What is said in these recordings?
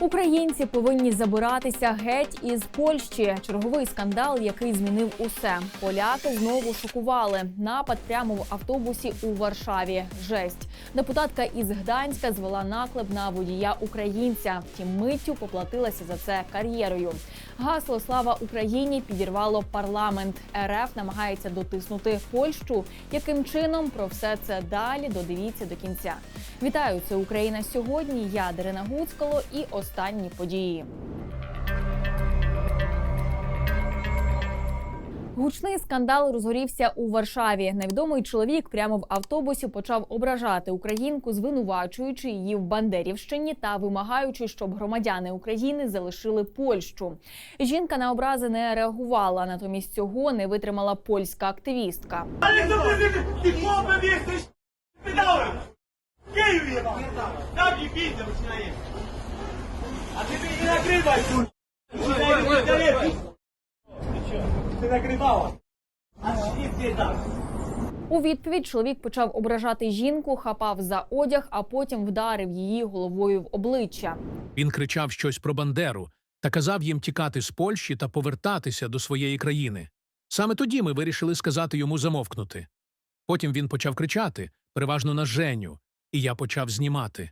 Українці повинні забиратися геть із Польщі. Черговий скандал, який змінив усе. Поляки знову шокували. Напад прямо в автобусі у Варшаві. Жесть. Депутатка із Гданська звела наклеп на водія українця. Втім, миттю поплатилася за це кар'єрою. Гасло Слава Україні підірвало парламент. РФ намагається дотиснути Польщу. Яким чином про все це далі додивіться до кінця. Вітаю, це Україна сьогодні. Я Дарина Гуцкало і останні події. Гучний скандал розгорівся у Варшаві. Невідомий чоловік прямо в автобусі почав ображати українку, звинувачуючи її в Бандерівщині та вимагаючи, щоб громадяни України залишили Польщу. Жінка на образи не реагувала. Натомість цього не витримала польська активістка. Ale co ty, ty, nagrywała. A nic nie tak. У відповідь чоловік почав ображати жінку, хапав за одяг, а потім вдарив її головою в обличчя. Він кричав щось про Бандеру та казав їм тікати з Польщі та повертатися до своєї країни. Саме тоді ми вирішили сказати йому замовкнути. Потім він почав кричати, переважно на Женю, і я почав знімати.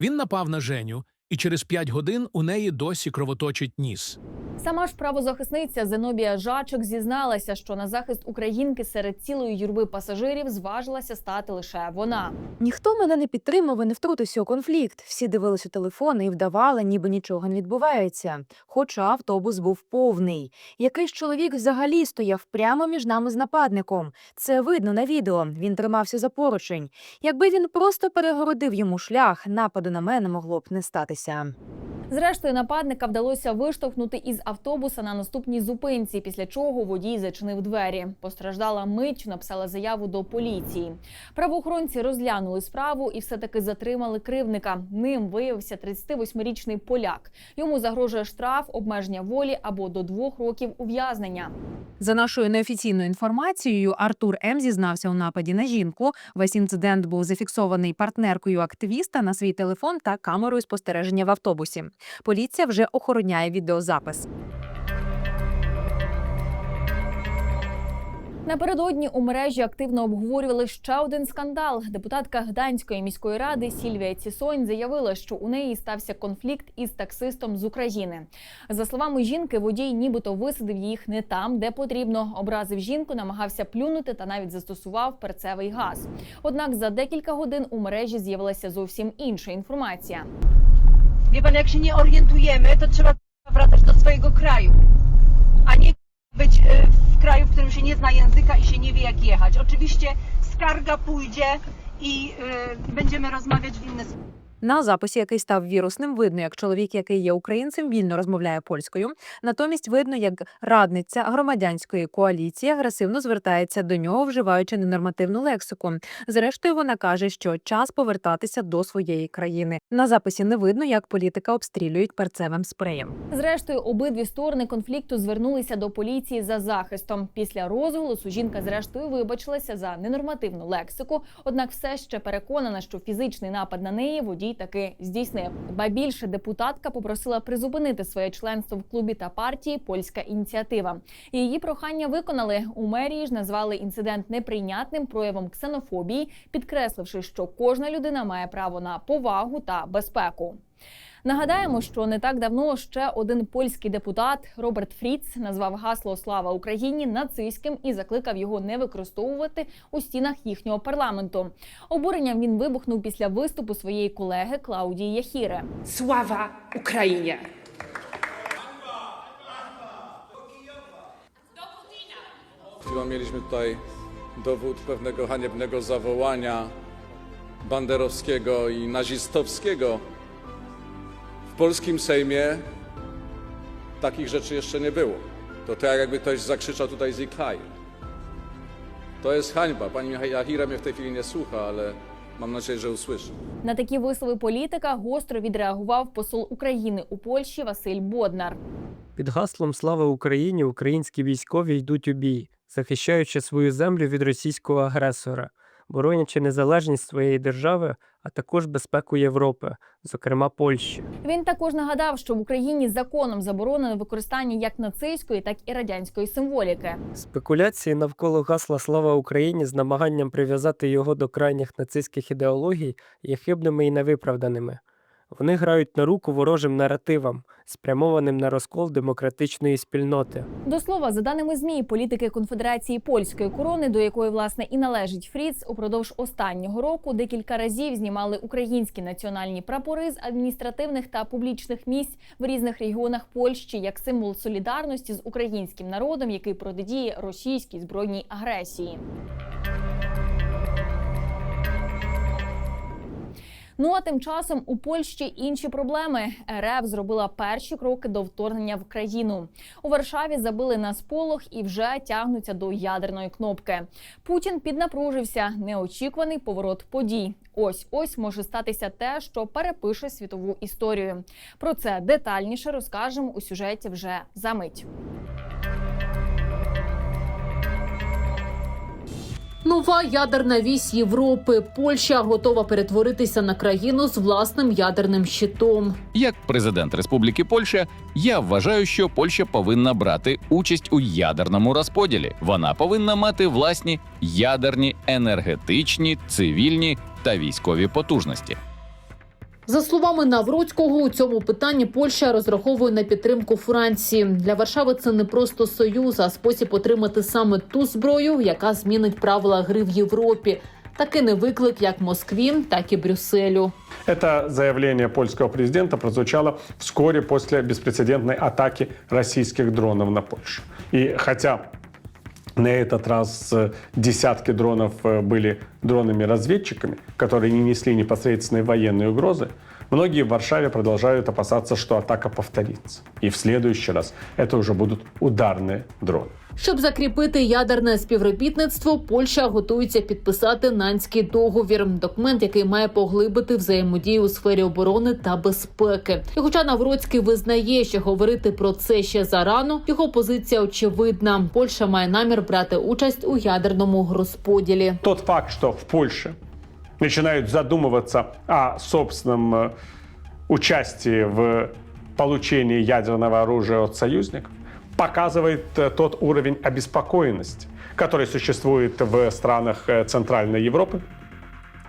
Він напав на Женю, і через п'ять годин у неї досі кровоточить ніс. Сама ж правозахисниця Зенобія Жачик зізналася, що на захист українки серед цілої юрби пасажирів зважилася стати лише вона. Ніхто мене не підтримав і не втрутився у конфлікт. Всі дивились у телефони і вдавали, ніби нічого не відбувається. Хоча автобус був повний. Якийсь чоловік взагалі стояв прямо між нами з нападником. Це видно на відео. Він тримався за поручень. Якби він просто перегородив йому шлях, нападу на мене могло б не статися. Зрештою, нападника вдалося виштовхнути із автобуса на наступній зупинці, після чого водій зачинив двері. Постраждала мить, написала заяву до поліції. Правоохоронці розглянули справу і все таки затримали кривника. Ним виявився 38-річний поляк. Йому загрожує штраф, обмеження волі або до двох років ув'язнення. За нашою неофіційною інформацією, Артур М. зізнався у нападі на жінку. Весь інцидент був зафіксований партнеркою активіста на свій телефон та камерою спостереження в автобусі. Поліція вже охороняє відеозапис. Напередодні у мережі активно обговорювали ще один скандал. Депутатка Гданської міської ради Сільвія Цісонь заявила, що у неї стався конфлікт із таксистом з України. За словами жінки, водій нібито висадив їх не там, де потрібно. Образив жінку, намагався плюнути та навіть застосував перцевий газ. Однак за декілька годин у мережі з'явилася зовсім інша інформація. Wie pan, jak się nie orientujemy, to trzeba wracać do swojego kraju, a nie być e, w kraju, w którym się nie zna języka i się nie wie, jak jechać. Oczywiście skarga pójdzie i e, będziemy rozmawiać w inny sposób. На записі, який став вірусним, видно, як чоловік, який є українцем, вільно розмовляє польською. Натомість видно, як радниця громадянської коаліції агресивно звертається до нього, вживаючи ненормативну лексику. Зрештою, вона каже, що час повертатися до своєї країни. На записі не видно, як політика обстрілюють перцевим спреєм. Зрештою, обидві сторони конфлікту звернулися до поліції за захистом. Після розголосу жінка зрештою вибачилася за ненормативну лексику. Однак, все ще переконана, що фізичний напад на неї водій таки здійснив. Ба більше депутатка попросила призупинити своє членство в клубі та партії Польська ініціатива. Її прохання виконали. У мерії ж назвали інцидент неприйнятним проявом ксенофобії, підкресливши, що кожна людина має право на повагу та безпеку. Нагадаємо, що не так давно ще один польський депутат Роберт Фріц назвав гасло Слава Україні нацистським і закликав його не використовувати у стінах їхнього парламенту. Обуренням він вибухнув після виступу своєї колеги Клаудії Яхіре. Ukrainie! Chwilą mieliśmy tutaj dowód pewnego haniebnego zawołania banderowskiego i nazistowskiego. W polskim Sejmie takich rzeczy jeszcze nie było. To tak jakby ktoś zakrzyczał tutaj z kraju. To jest hańba. Pani Jahira mnie w tej chwili nie słucha, ale mam nadzieję, że usłyszy. На такі вислови політика гостро відреагував посол України у Польщі Василь Боднар. Під гаслом Слава Україні українські військові йдуть у бій, захищаючи свою землю від російського агресора. Боронячи незалежність своєї держави, а також безпеку Європи, зокрема Польщі. Він також нагадав, що в Україні законом заборонено використання як нацистської, так і радянської символіки. Спекуляції навколо гасла Слава Україні з намаганням прив'язати його до крайніх нацистських ідеологій є хибними і невиправданими. Вони грають на руку ворожим наративам, спрямованим на розкол демократичної спільноти. До слова, за даними змі, політики Конфедерації польської корони, до якої власне і належить Фріц, упродовж останнього року декілька разів знімали українські національні прапори з адміністративних та публічних місць в різних регіонах Польщі як символ солідарності з українським народом, який протидіє російській збройній агресії. Ну а тим часом у Польщі інші проблеми. РФ зробила перші кроки до вторгнення в країну. У Варшаві забили на сполох і вже тягнуться до ядерної кнопки. Путін піднапружився. Неочікуваний поворот подій. Ось ось може статися те, що перепише світову історію. Про це детальніше розкажемо у сюжеті вже за мить. Нова ядерна вісь Європи. Польща готова перетворитися на країну з власним ядерним щитом. Як президент Республіки Польща, я вважаю, що Польща повинна брати участь у ядерному розподілі. Вона повинна мати власні ядерні, енергетичні, цивільні та військові потужності. За словами Навроцького, у цьому питанні Польща розраховує на підтримку Франції. Для Варшави це не просто союз, а спосіб отримати саме ту зброю, яка змінить правила гри в Європі. Таки не виклик як Москві, так і Брюсселю. Это заявление польского президента прозвучало вскоре после беспрецедентной атаки российских дронов на Польшу. И хотя на этот раз э, десятки дронов э, были дронами-разведчиками, которые не несли непосредственной военной угрозы, многие в Варшаве продолжают опасаться, что атака повторится. И в следующий раз это уже будут ударные дроны. Щоб закріпити ядерне співробітництво, Польща готується підписати нанський договір. Документ, який має поглибити взаємодію у сфері оборони та безпеки. І хоча Навроцький визнає, що говорити про це ще зарано, його позиція очевидна. Польща має намір брати участь у ядерному розподілі. Тот факт, что в Польше начинают задумываться о собственном э, участии в получении ядерного оружия от союзников, показывает э, тот уровень обеспокоенности, который существует в странах э, Центральной Европы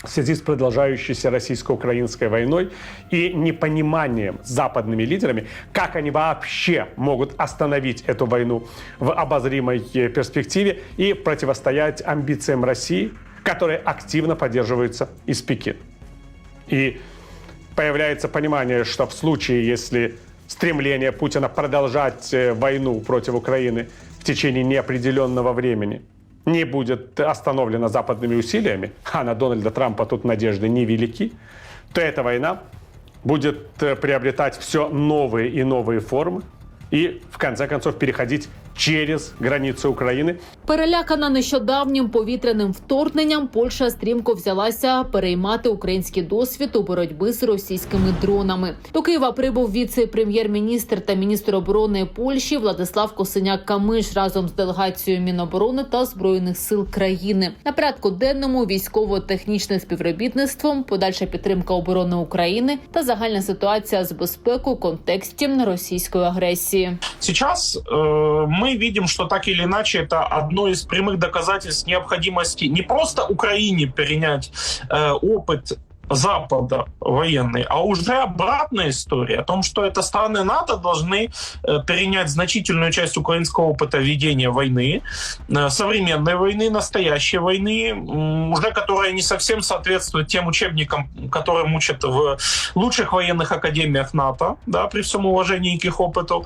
в связи с продолжающейся российско-украинской войной и непониманием западными лидерами, как они вообще могут остановить эту войну в обозримой перспективе и противостоять амбициям России, которые активно поддерживаются из Пекина. И появляется понимание, что в случае, если стремление Путина продолжать э, войну против Украины в течение неопределенного времени не будет остановлено западными усилиями, а на Дональда Трампа тут надежды невелики, то эта война будет э, приобретать все новые и новые формы и, в конце концов, переходить через границы Украины Перелякана нещодавнім повітряним вторгненням, Польща стрімко взялася переймати український досвід у боротьбі з російськими дронами. До Києва прибув віце-прем'єр-міністр та міністр оборони Польщі Владислав Косиняк Камиш разом з делегацією Міноборони та збройних сил країни. На порядку денному військово-технічне співробітництво, подальша підтримка оборони України та загальна ситуація з безпекою у контексті російської агресії. Сейчас э, мы видим, что так или иначе это одно из прямых доказательств необходимости не просто Украине перенять э, опыт Запада военный, а уже обратная история о том, что это страны НАТО должны э, перенять значительную часть украинского опыта ведения войны, э, современной войны, настоящей войны, уже которая не совсем соответствует тем учебникам, которые учат в лучших военных академиях НАТО, да, при всем уважении к их опыту.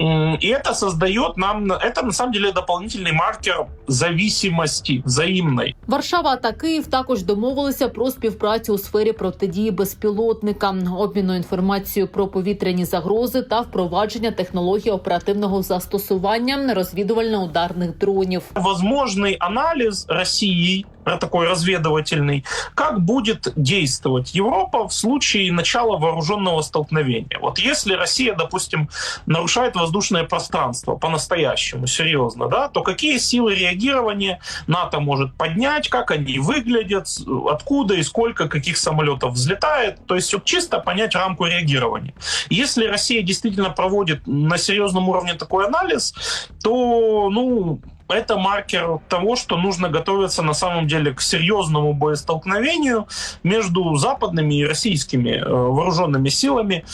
М, И это создает нам, это на самом деле дополнительный маркер зависимости взаимной. Варшава та Київ також домовилися про співпрацю у сфері протидії безпілотникам, обміну інформацією про повітряні загрози та впровадження технологій оперативного застосування розвідувально-ударних дронів. Возможный анализ Россией э, такой разведывательный, как будет действовать Европа в случае начала вооруженного столкновения. Вот если Россия, допустим, нарушает воздушное пространство по-настоящему, серьезно, да, то какие силы реагирования НАТО может поднять, как они выглядят, откуда и сколько каких самолетов взлетает, то есть вот чисто понять рамку реагирования. Если Россия действительно проводит на серьезном уровне такой анализ, то, ну, это маркер того, что нужно готовиться на самом деле к серьезному боестолкновению между западными и российскими э, вооруженными силами,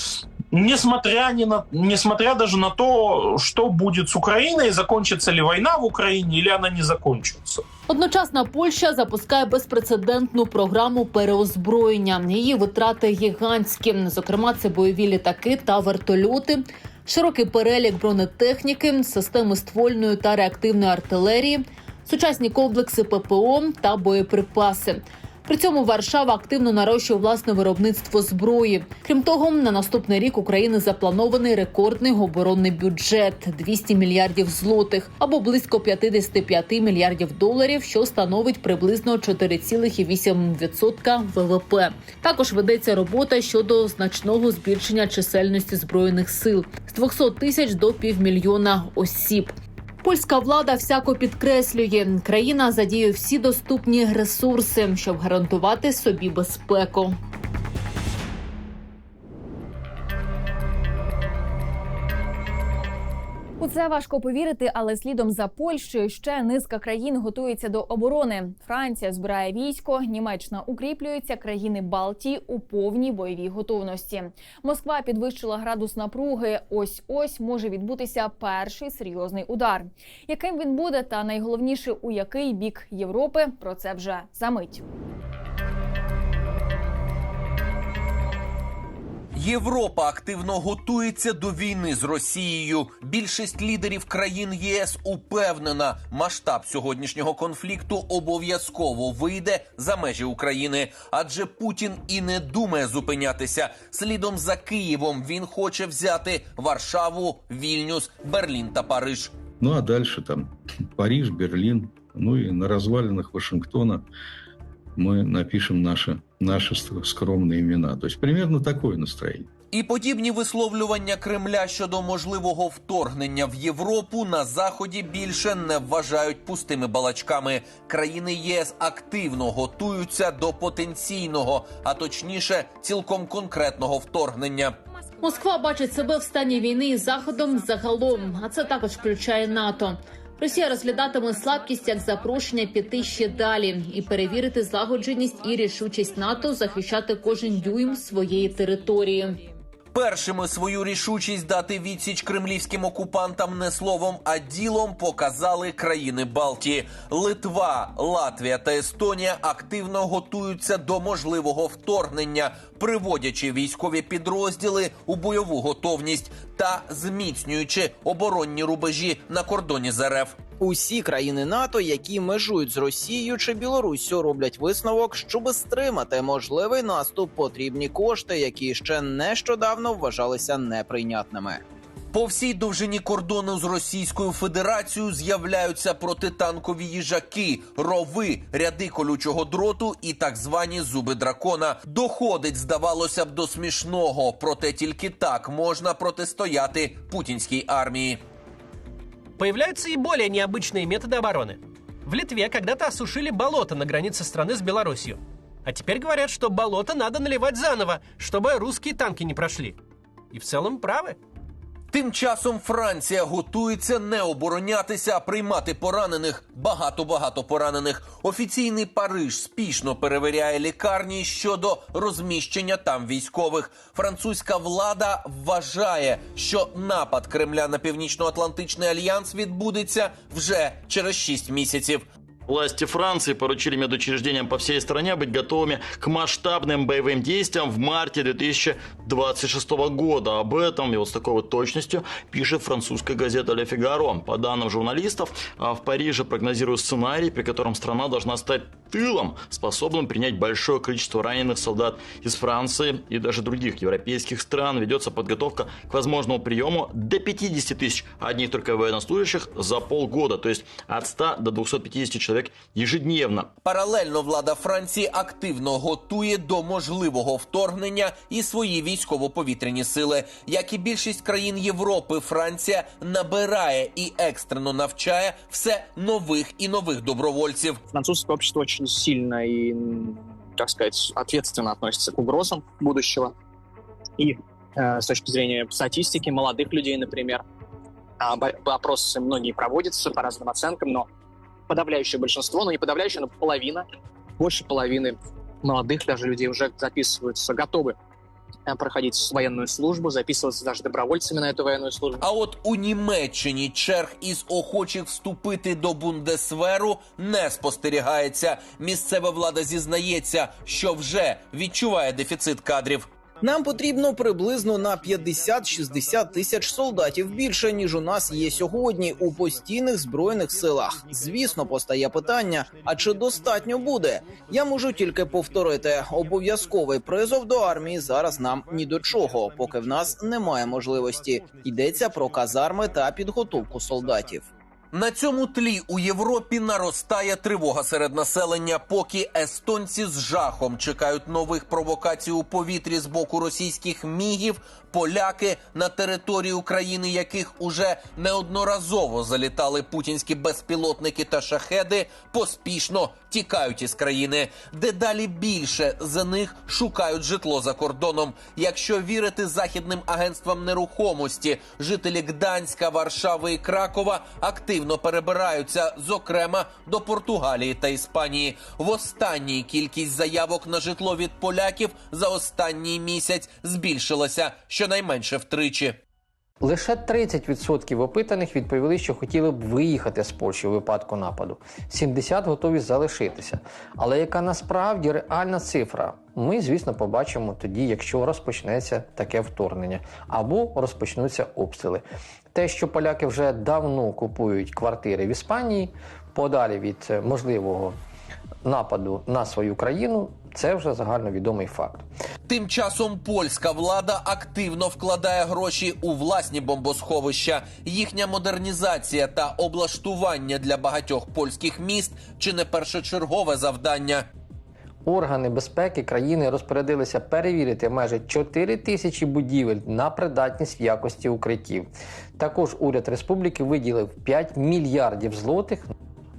несмотря, ни на, несмотря даже на то, что будет с Украиной, закончится ли война в Украине или она не закончится. Одночасно Польща запускає безпрецедентну програму переозброєння. Її витрати гігантські. Зокрема, це бойові літаки та вертольоти, широкий перелік бронетехніки, системи ствольної та реактивної артилерії, сучасні комплекси ППО та боєприпаси. При цьому Варшава активно нарощує власне виробництво зброї. Крім того, на наступний рік України запланований рекордний оборонний бюджет 200 мільярдів злотих або близько 55 мільярдів доларів, що становить приблизно 4,8% ВВП. Також ведеться робота щодо значного збільшення чисельності збройних сил з 200 тисяч до півмільйона осіб. Польська влада всяко підкреслює, країна задіє всі доступні ресурси, щоб гарантувати собі безпеку. У це важко повірити, але слідом за Польщею ще низка країн готується до оборони. Франція збирає військо, Німеччина укріплюється, країни Балтії у повній бойовій готовності. Москва підвищила градус напруги. Ось ось може відбутися перший серйозний удар. Яким він буде, та найголовніше у який бік Європи, про це вже за мить. Європа активно готується до війни з Росією. Більшість лідерів країн ЄС упевнена, масштаб сьогоднішнього конфлікту обов'язково вийде за межі України, адже Путін і не думає зупинятися. Слідом за Києвом він хоче взяти Варшаву, Вільнюс, Берлін та Париж. Ну а дальше там Париж, Берлин, ну и на развалинах Вашингтона мы напишем наши, наши скромные имена. То есть примерно такое настроение. І подібні висловлювання Кремля щодо можливого вторгнення в Європу на заході більше не вважають пустими балачками. Країни ЄС активно готуються до потенційного, а точніше, цілком конкретного вторгнення. Москва бачить себе в стані війни із заходом загалом, а це також включає НАТО. Росія розглядатиме слабкість як запрошення піти ще далі і перевірити злагодженість і рішучість НАТО захищати кожен дюйм своєї території. Першими свою рішучість дати відсіч кремлівським окупантам не словом, а ділом показали країни Балтії. Литва, Латвія та Естонія активно готуються до можливого вторгнення, приводячи військові підрозділи у бойову готовність та зміцнюючи оборонні рубежі на кордоні з РФ. Усі країни НАТО, які межують з Росією чи Білоруссю, роблять висновок, щоб стримати можливий наступ, потрібні кошти, які ще нещодавно вважалися неприйнятними. По всій довжині кордону з Російською Федерацією з'являються протитанкові їжаки, рови, ряди колючого дроту і так звані зуби дракона. Доходить, здавалося б, до смішного, проте тільки так можна протистояти путінській армії. Появляются и более необычные методы обороны. В Литве когда-то осушили болото на границе страны с Белоруссией. А теперь говорят, что болото надо наливать заново, чтобы русские танки не прошли. И в целом правы. Тим часом Франція готується не оборонятися, а приймати поранених. Багато багато поранених. Офіційний Париж спішно перевіряє лікарні щодо розміщення там військових. Французька влада вважає, що напад Кремля на північно-атлантичний альянс відбудеться вже через 6 місяців. Власти Франции поручили медучреждениям по всей стране быть готовыми к масштабным боевым действиям в марте 2026 года. Об этом и вот с такой вот точностью пишет французская газета «Ле Фигаро». По данным журналистов, а в Париже прогнозируют сценарий, при котором страна должна стать тылом, способным принять большое количество раненых солдат из Франции и даже других европейских стран. Ведется подготовка к возможному приему до 50 тысяч одних только военнослужащих за полгода, то есть от 100 до 250 человек человек ежедневно. Паралельно влада Франції активно готує до можливого вторгнення і свої військово-повітряні сили. Як і більшість країн Європи, Франція набирає і екстрено навчає все нових і нових добровольців. Французское общество очень сильно и, м, так сказать, ответственно относится к угрозам будущего. И э, с точки зрения статистики молодых людей, например, а, бо- опросы многие проводятся по разным оценкам, но подавляющее большинство, ну не подавляющее, но половина, больше половины молодых даже людей уже записываются, готовы э, проходить военную службу, записываться даже добровольцами на эту военную службу. А от у Німеччині черг із охочих вступити до Бундесверу не спостерігається. Місцева влада зізнається, що вже відчуває дефіцит кадрів. Нам потрібно приблизно на 50-60 тисяч солдатів більше ніж у нас є сьогодні у постійних збройних силах. Звісно, постає питання: а чи достатньо буде? Я можу тільки повторити: обов'язковий призов до армії зараз нам ні до чого, поки в нас немає можливості. Йдеться про казарми та підготовку солдатів. На цьому тлі у Європі наростає тривога серед населення, поки естонці з жахом чекають нових провокацій у повітрі з боку російських мігів. Поляки на території України, яких уже неодноразово залітали путінські безпілотники та шахеди, поспішно тікають із країни. Дедалі більше за них шукають житло за кордоном. Якщо вірити західним агентствам нерухомості, жителі Гданська, Варшави і Кракова активно перебираються, зокрема до Португалії та Іспанії. В останній кількість заявок на житло від поляків за останній місяць збільшилася щонайменше втричі. Лише 30% опитаних відповіли, що хотіли б виїхати з Польщі у випадку нападу. 70% готові залишитися. Але яка насправді реальна цифра? Ми, звісно, побачимо тоді, якщо розпочнеться таке вторгнення або розпочнуться обстріли. Те, що поляки вже давно купують квартири в Іспанії, подалі від е, можливого нападу на свою країну, це вже загальновідомий факт. Тим часом польська влада активно вкладає гроші у власні бомбосховища. Їхня модернізація та облаштування для багатьох польських міст чи не першочергове завдання. Органи безпеки країни розпорядилися перевірити майже 4 тисячі будівель на придатність в якості укриттів. Також уряд республіки виділив 5 мільярдів злотих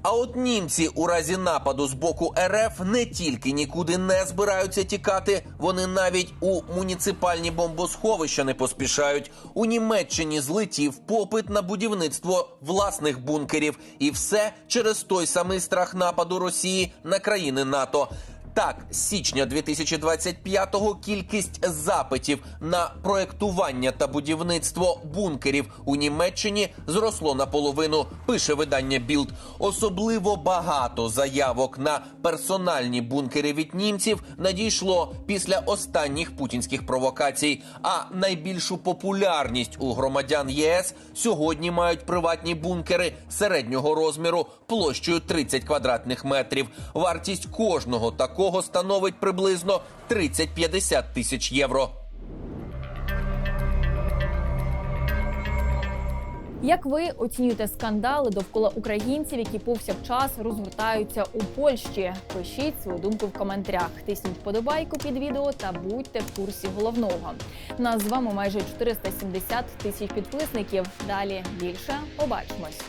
А от німці у разі нападу з боку РФ не тільки нікуди не збираються тікати, вони навіть у муніципальні бомбосховища не поспішають. У Німеччині злетів попит на будівництво власних бункерів, і все через той самий страх нападу Росії на країни НАТО. Так, з січня 2025-го кількість запитів на проектування та будівництво бункерів у Німеччині зросло наполовину. Пише видання Білд. Особливо багато заявок на персональні бункери від німців надійшло після останніх путінських провокацій. А найбільшу популярність у громадян ЄС сьогодні мають приватні бункери середнього розміру площею 30 квадратних метрів. Вартість кожного такого становить приблизно 30-50 тисяч євро. Як ви оцінюєте скандали довкола українців, які повсякчас розгортаються у Польщі? Пишіть свою думку в коментарях. Тисніть вподобайку під відео та будьте в курсі головного. Нас з вами майже 470 тисяч підписників. Далі більше побачимось.